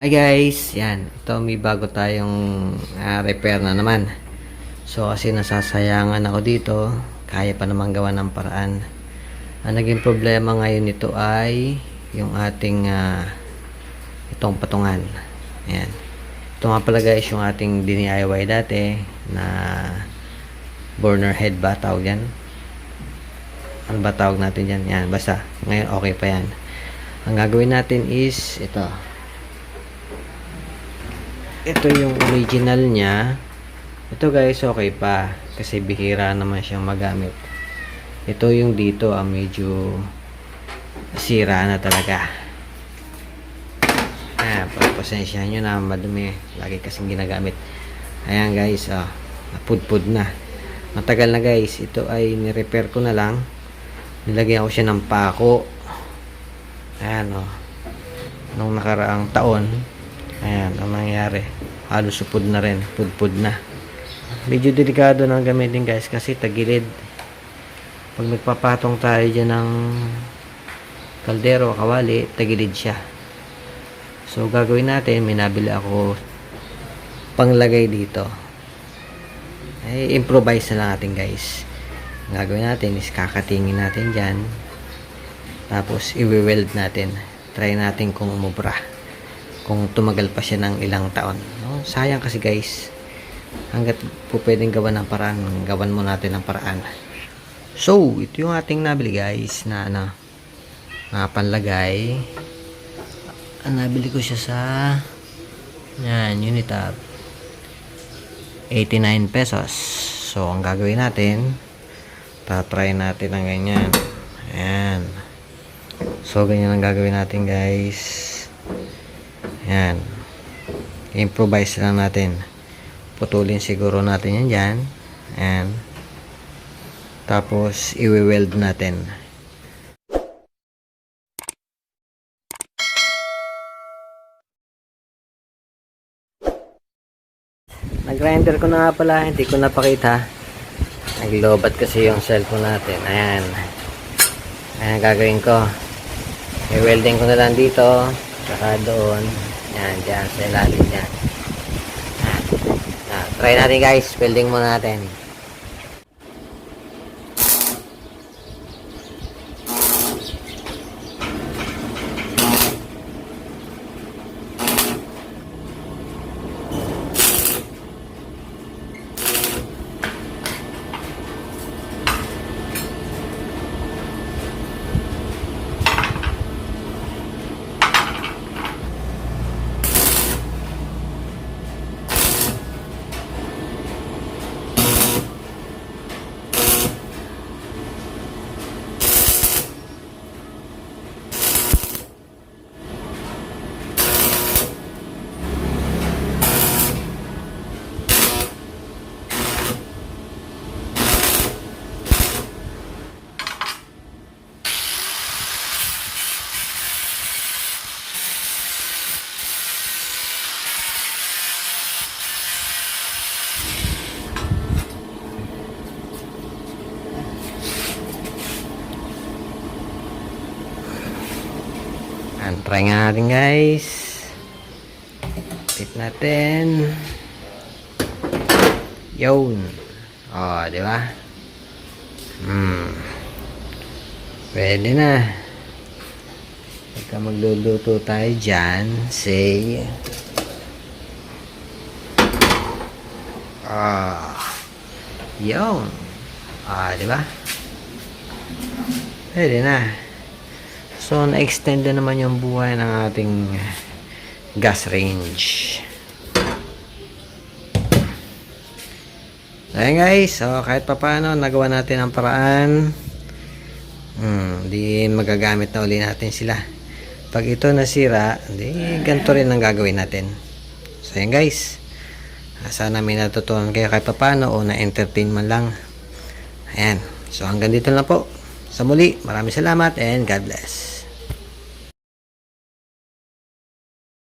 Hi guys, yan. Ito may bago tayong ah, repair na naman. So kasi nasasayangan ako dito, kaya pa naman gawa ng paraan. Ang naging problema ngayon nito ay yung ating ah, itong patungan. Ayan. Ito nga pala guys yung ating DIY dati na burner head ba tawag yan? Ano ba tawag natin yan? Yan, basta. Ngayon okay pa yan. Ang gagawin natin is ito ito yung original niya. Ito guys okay pa. Kasi bihira naman siyang magamit. Ito yung dito ang medyo sira na talaga. Ah, pagpasensya nyo na madumi. Lagi kasing ginagamit. Ayan guys oh, napudpud na. Matagal na guys ito ay nirepair ko na lang. Nilagyan ko siya ng pako. Ayan oh. Nung nakaraang taon Ayan, ang nangyari. Halos supod na rin. Pudpud na. Medyo delikado ng gamitin guys kasi tagilid. Pag nagpapatong tayo dyan ng kaldero, kawali, tagilid siya. So, gagawin natin, may nabili ako panglagay dito. Ay, improvise na lang natin guys. Ang gagawin natin is kakatingin natin dyan. Tapos, i-weld natin. Try natin kung umubra kung tumagal pa siya ng ilang taon. No? Sayang kasi guys. Hanggat po pwedeng gawan ng paraan, gawan mo natin ng paraan. So, ito yung ating nabili guys na ano, na panlagay. Nabili ko siya sa yan, Unitab. 89 pesos. So, ang gagawin natin, tatry natin ng ganyan. Ayan. So, ganyan ang gagawin natin guys. Yan. Improvise lang natin. Putulin siguro natin yan dyan. Ayan. Tapos, iwi-weld natin. Nag-grinder ko na nga pala. Hindi ko napakita. Naglobat kasi yung cellphone natin. Ayan. Ayan gagawin ko. I-welding ko na lang dito. Saka doon. Yan, dyan. Sa ilalim dyan. Yan. Yan. Try natin guys. Welding muna natin. Yan. Try nga natin guys. Tip natin. Yun. O, di ba? Hmm. Pwede na. Pagka magluluto tayo dyan, say, ah, yun. Ah, di ba? Pwede na. So, na-extend na naman yung buhay ng ating gas range. Ayan guys, so kahit pa paano, nagawa natin ang paraan. Hmm, di magagamit na uli natin sila. Pag ito nasira, di ganito rin ang gagawin natin. So ayan guys, Ah, sana may natutunan kayo kahit pa paano o na-entertain man lang. Ayan, so hanggang dito lang po. Sa muli, maraming salamat and God bless.